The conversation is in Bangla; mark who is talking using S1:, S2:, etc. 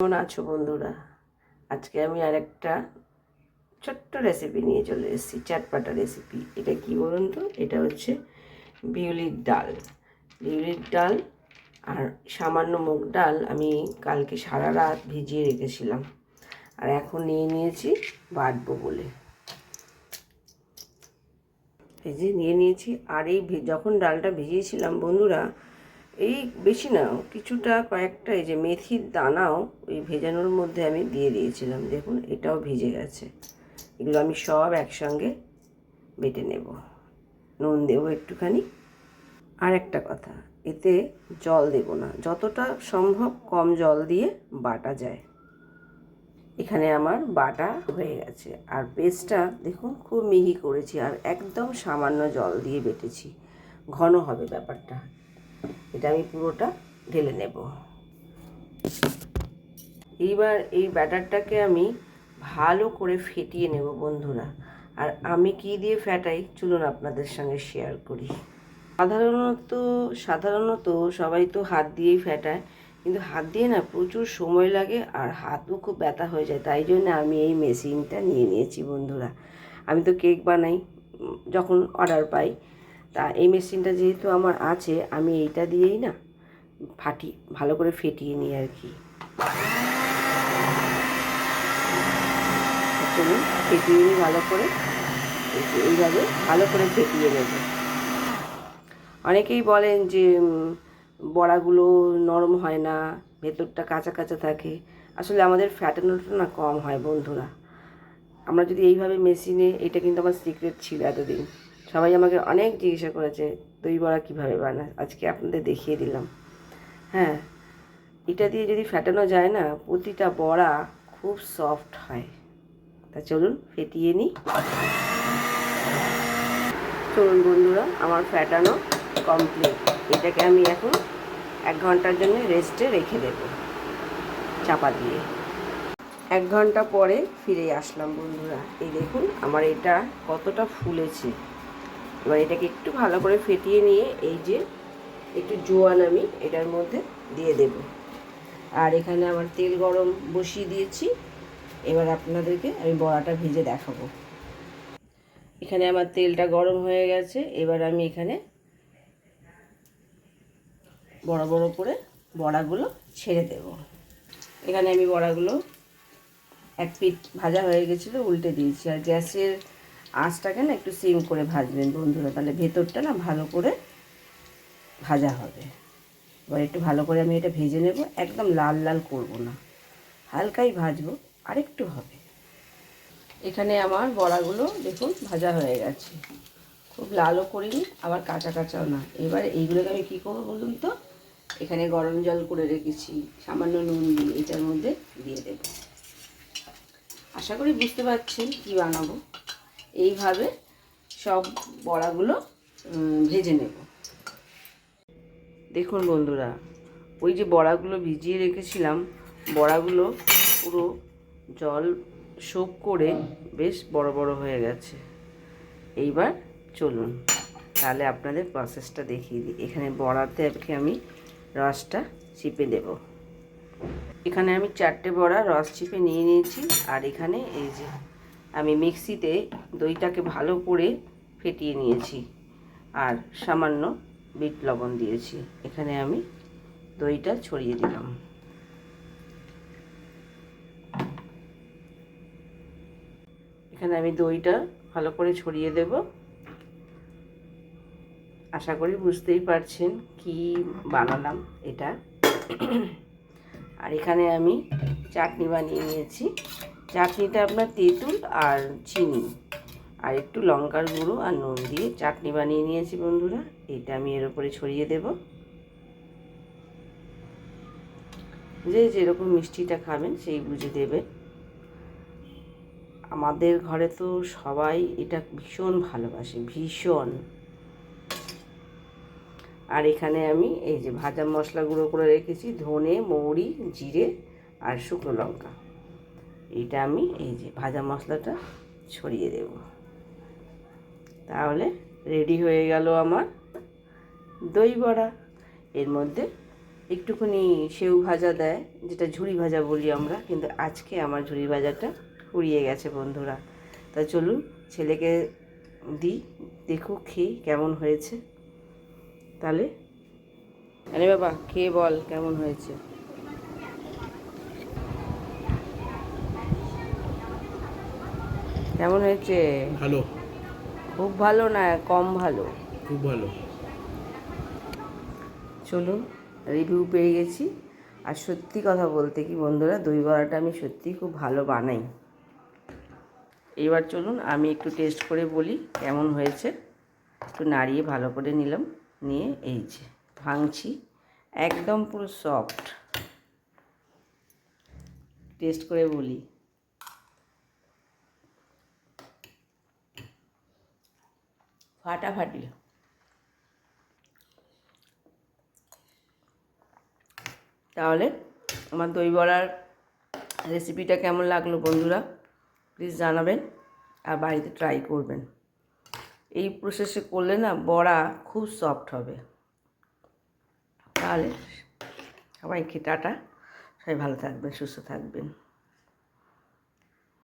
S1: কেমন আছো বন্ধুরা? আজকে আমি আর একটা ছোট্ট রেসিপি নিয়ে চলে এসেছি চাটপাটা রেসিপি এটা কি বলুন তো? এটা হচ্ছে বিউলির ডাল। বিউলির ডাল আর সামান্য মুগ ডাল আমি কালকে সারা রাত ভিজিয়ে রেখেছিলাম। আর এখন নিয়ে নিয়েছি বাটবো বলে। এই যে নিয়ে নিয়েছি, আর এই যখন ডালটা ভিজিয়েছিলাম বন্ধুরা এই বেশি না, কিছুটা কয়েকটা এই যে মেথির দানাও ওই ভেজানোর মধ্যে আমি দিয়ে দিয়েছিলাম। দেখুন, এটাও ভিজে গেছে। এগুলো আমি সব একসঙ্গে বেটে নেব। নুন দেবো একটুখানি। আর একটা কথা, এতে জল দেব না। যতটা সম্ভব কম জল দিয়ে বাটা যায়। এখানে আমার বাটা হয়ে গেছে। আর পেস্টটা দেখুন, খুব মিহি করেছি। আর একদম সামান্য জল দিয়ে বেটেছি। ঘন হবে ব্যাপারটা। এটা আমি পুরোটা ঢেলে নেব। এইবার এই ব্যাটারটাকে আমি ভালো করে ফেটিয়ে নেব বন্ধুরা। আর আমি কি দিয়ে ফেটাই চলুন আপনাদের সঙ্গে শেয়ার করি। সাধারণত সাধারণত সবাই তো হাত দিয়েই ফেটায়, কিন্তু হাত দিয়ে না প্রচুর সময় লাগে আর হাতও খুব ব্যথা হয়ে যায়, তাই জন্য আমি এই মেশিনটা নিয়ে নিয়েছি বন্ধুরা। আমি তো কেক বানাই যখন অর্ডার পাই তা এই মেশিনটা যেহেতু আমার আছে, আমি এইটা দিয়েই না ফাটি, ভালো করে ফেটিয়ে নিই আর কি। ফেটিয়ে নিই ভালো করে এইভাবে ভালো করে ফেটিয়ে নেব। অনেকেই বলেন যে বড়াগুলো নরম হয় না, ভেতরটা কাঁচা কাঁচা থাকে। আসলে আমাদের ফ্যাটানোটা না কম হয় বন্ধুরা। আমরা যদি এইভাবে মেশিনে, এটা কিন্তু আমার সিক্রেট ছিল এতদিন। সবাই আমাকে অনেক জিজ্ঞাসা করেছে, দই বড়া কীভাবে বানায়? আজকে আপনাদের দেখিয়ে দিলাম। হ্যাঁ এটা দিয়ে যদি ফ্যাটানো যায় না, প্রতিটা বড়া খুব সফট হয়। তা চলুন ফেটিয়ে নিই। চলুন বন্ধুরা, আমার ফ্যাটানো কমপ্লিট এটাকে আমি এখন এক ঘণ্টার জন্য রেস্টে রেখে দেব, চাপা দিয়ে। এক ঘণ্টা পরে ফিরে আসলাম বন্ধুরা। এই দেখুন, আমার এটা কতটা ফুলেছে। এবার এটাকে একটু ভালো করে ফেটিয়ে নিয়ে এই যে একটু জোয়ান আমি এটার মধ্যে দিয়ে দেব। আর এখানে আমার তেল গরম বসিয়ে দিয়েছি। এবার আপনাদেরকে আমি বড়াটা ভেজে দেখাবো। এখানে আমার তেলটা গরম হয়ে গেছে। এবার আমি এখানে বড় বড় করে বড়াগুলো ছেড়ে দেব। এখানে আমি বড়াগুলো এক পিঠ ভাজা হয়ে গেছিল, উল্টে দিয়েছি। আর গ্যাসের আঁচটাকে না একটু সিম করে ভাজবেন বন্ধুরা, তাহলে ভেতরটা না ভালো করে ভাজা হবে। এবার একটু ভালো করে আমি এটা ভেজে নেব, একদম লাল লাল করব না। হালকাই ভাজবো, আরেকটু হবে। এখানে আমার বড়াগুলো দেখুন ভাজা হয়ে গেছে। খুব লালও করিনি, আবার কাঁচা কাঁচাও না। এবার এইগুলোকে আমি কী করব বলুন তো? এখানে গরম জল করে রেখেছি, সামান্য নুন দিয়ে এটার মধ্যে দিয়ে দেব। আশা করি বুঝতে পারছেন কী বানাবো। এইভাবে সব বড়াগুলো ভেজে নেব। দেখুন বন্ধুরা, ওই যে বড়াগুলো ভিজিয়ে রেখেছিলাম, বড়াগুলো পুরো জল সোপ করে বেশ বড় বড় হয়ে গেছে। এইবার চলুন, তাহলে আপনাদের প্রসেসটা দেখিয়ে দিই। এখানে বড়াতে আজকে আমি রসটা চিপে দেব। এখানে আমি চারটে বড়া রস চিপে নিয়ে নিয়েছি, আর এখানে এই যে আমি মিক্সিতে দইটাকে ভালো করে ফেটিয়ে নিয়েছি আর সামান্য বিট লবণ দিয়েছি। এখানে আমি দইটা ছড়িয়ে দিলাম। এখানে আমি দইটা ভালো করে ছড়িয়ে দেব। আশা করি বুঝতেই পারছেন কি বানালাম এটা। আর এখানে আমি চাটনি বানিয়ে নিয়েছি। চাটনিটা আপনার তেঁতুল আর চিনি। আর একটু লঙ্কার গুঁড়ো আর নুন দিয়ে চাটনি বানিয়ে নিয়েছি বন্ধুরা। এটা আমি এর উপরে ছড়িয়ে দেব। যে যেরকম মিষ্টিটা খাবেন সেই বুঝে দেবে আমাদের ঘরে তো সবাই এটা ভীষণ ভালোবাসে, ভীষণ। আর এখানে আমি এই যে ভাজা মশলা গুঁড়ো করে রেখেছি, ধনে, মৌরি, জিরে আর শুকনো লঙ্কা। এটা আমি এই যে ভাজা মশলাটা ছড়িয়ে দেব। তাহলে রেডি হয়ে গেল আমার দই বড়া। এর মধ্যে একটুখানি সেউ ভাজা দেয়, যেটা ঝুড়ি ভাজা বলি আমরা, কিন্তু আজকে আমার ঝুড়ি ভাজাটা ফুরিয়ে গেছে বন্ধুরা। তা চলুন ছেলেকে দিই দেখুক খেয়ে কেমন হয়েছে। তাহলে আরে বাবা, খেয়ে বল কেমন হয়েছে। কেমন হয়েছে?
S2: ভালো।
S1: খুব ভালো না কম ভালো?
S2: খুব ভালো।
S1: চলুন রিভিউ পেয়ে গেছি। আর সত্যি কথা বলতে কি বন্ধুরা দই বড়াটা আমি সত্যিই খুব ভালো বানাই। এবার চলুন আমি একটু টেস্ট করে বলি কেমন হয়েছে। একটু নাড়িয়ে ভালো করে নিলাম নিয়ে এই যে ভাঙছি একদম পুরো সফট টেস্ট করে বলি। ফাটাফাটি তাহলে আমার দই বড়ার রেসিপিটা কেমন লাগল বন্ধুরা? প্লিজ জানাবেন আর বাড়িতে ট্রাই করবেন। এই প্রসেসে করলে না বড়া খুব সফট হবে। তাহলে সবাইকে টাটা। সবাই ভালো থাকবেন, সুস্থ থাকবেন।